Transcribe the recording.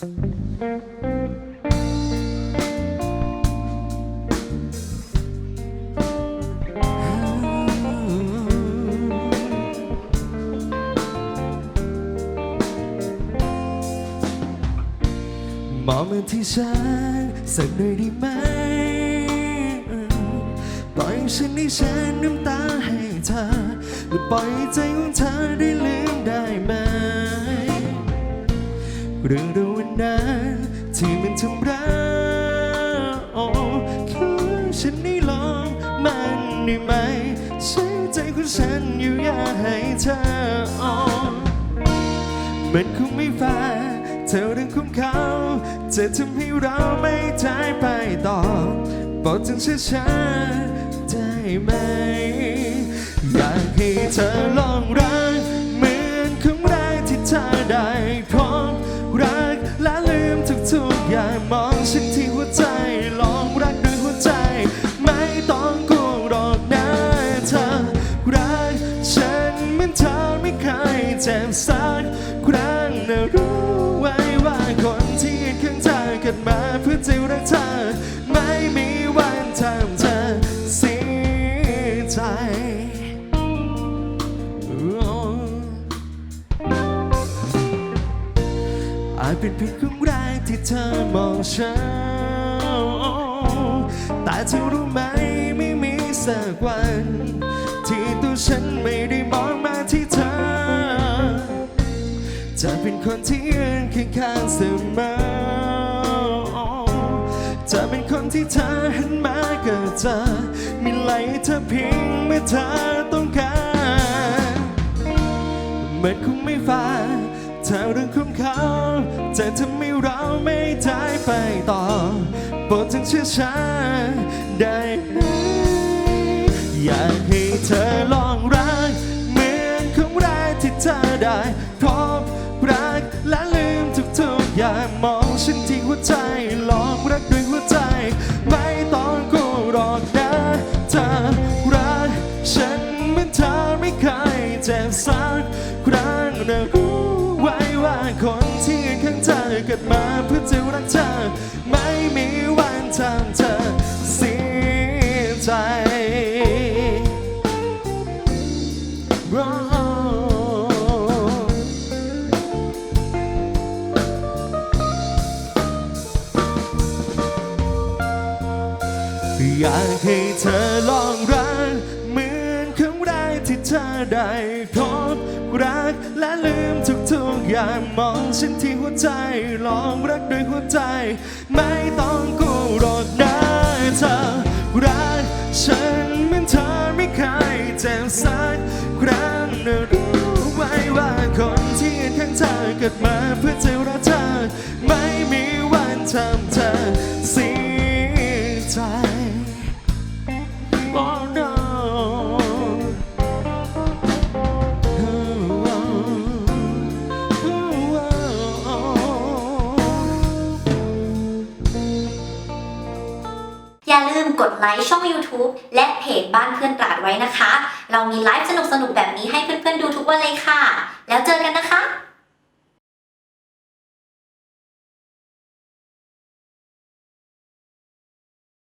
มองมาที่ฉันสักหน่อยได้ไหมปล่อยฉันให้ฉันน้ำตาให้เธอและปล่อยใจของเธอได้ลืมได้ไหม เรื่องราววันนั้นที่มันทำร้ายคือฉันได้ลองมันได้ไหมใช้ใจของฉันอยู่อยากให้เธออ่อนมันคงไม่แฟร์เธอเรื่องของเขา จะทำให้เราไม่ได้ไปต่อบอกจังช้าๆได้ไหม อยากให้เธอลองรักเหมือนครั้งแรกที่เธอได้ เจ็บสักครั้งนะรู้ไว้ว่าคนที่ยืนข้างเธอเกิดมาเพื่อจะรักเธอ ไม่มีวันทำเธอเสียใจอาจเป็นเพียงครั้งแรกที่เธอมองฉันแต่เธอรู้ไหมไม่มีสักวัน ที่ตัวฉันไม่ จะเป็นคนที่ยืนข้างๆเสมอจะเป็นคนที่เธอหันมาก็จอมีไหลเธอพียงเมื่อเธอต้องการมันคงไม่ฟ้างถ้าเรื่องของเขาจะทำให้เราไม่ได้ไปต่อโปรดจงเชื่อฉันได้ไหมอยากให้เธอลองรักเหมือนครั้งแรกที่เธอได้พบ ทุกๆอมองฉันที่หัวใจ ลองรักด้วยหัวใจ ไม่ต้องกลัวหรอกนะเธอรักฉันเหมือนเธอไม่เคยเจ็บสักครั้งนะรู้ไว้ว่าคนที่ยืนข้างเธอเกิดมาเพื่อจะรักเธอ ไม่มีวันทำเธอเสียใจ อยากให้เธอลองรักเหมือนครั้งแรกที่เธอได้พบรักและลืมทุกๆอย่างมองฉันที่หัวใจ ลองรักด้วยหัวใจ ไม่ต้องกูหรอกนะเธอรักฉันเหมือนเธอไม่เคยเจ็บสักครั้งนะรู้ไว้ว่าคนที่ข้างเธอเกิดมาเพื่อจะ อย่าลืมกดไลค์ช่อง YouTube และเพจบ้านเพื่อนตราดไว้นะคะ เรามีไลฟ์สนุกๆ แบบนี้ให้เพื่อนๆ ดูทุกวันเลยค่ะ แล้วเจอกันนะคะ